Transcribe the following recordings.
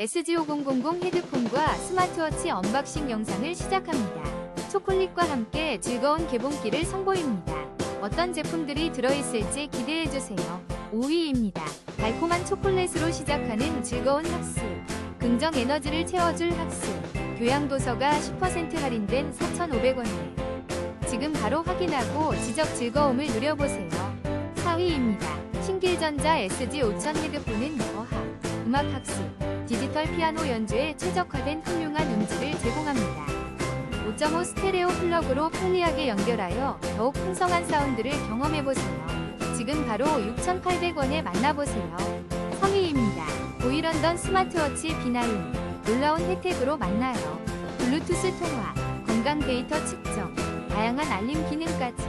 SG5000 헤드폰과 스마트워치 언박싱 영상을 시작합니다. 초콜릿과 함께 즐거운 개봉기를 선보입니다. 어떤 제품들이 들어있을지 기대해주세요. 5위입니다. 달콤한 초콜릿으로 시작하는 즐거운 학습. 긍정 에너지를 채워줄 학습. 교양도서가 10% 할인된 4,500원에. 지금 바로 확인하고 지적 즐거움을 누려보세요. 4위입니다. 신길전자 SG5000 헤드폰은 어학, 음악 학습, 디지털 피아노 연주에 최적화된 훌륭한 음질을 제공합니다. 5.5 스테레오 플러그로 편리하게 연결하여 더욱 풍성한 사운드를 경험해보세요. 지금 바로 6,800원에 만나보세요. 3위입니다. 보이런던 스마트워치 B9 놀라운 혜택으로 만나요. 블루투스 통화, 건강 데이터 측정, 다양한 알림 기능까지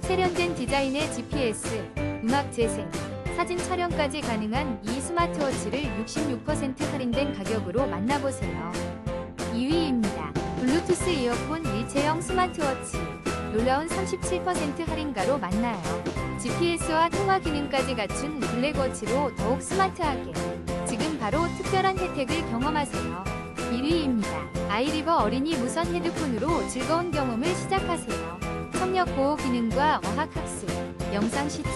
세련된 디자인의 GPS, 음악 재생, 사진 촬영까지 가능한 이 스마트워치를 66% 할인된 가격으로 만나보세요. 2위입니다. 블루투스 이어폰 일체형 스마트워치 놀라운 37% 할인가로 만나요. GPS와 통화 기능까지 갖춘 블랙워치로 더욱 스마트하게 지금 바로 특별한 혜택을 경험하세요. 1위입니다. 아이리버 어린이 무선 헤드폰으로 즐거운 경험을 시작하세요. 협력 보호 기능과 어학 학습, 영상 시청,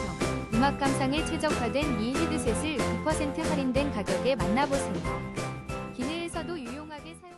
음악 감상에 최적화된 이 헤드셋을 9% 할인된 가격에 만나보세요. 기내에서도 유용하게 사용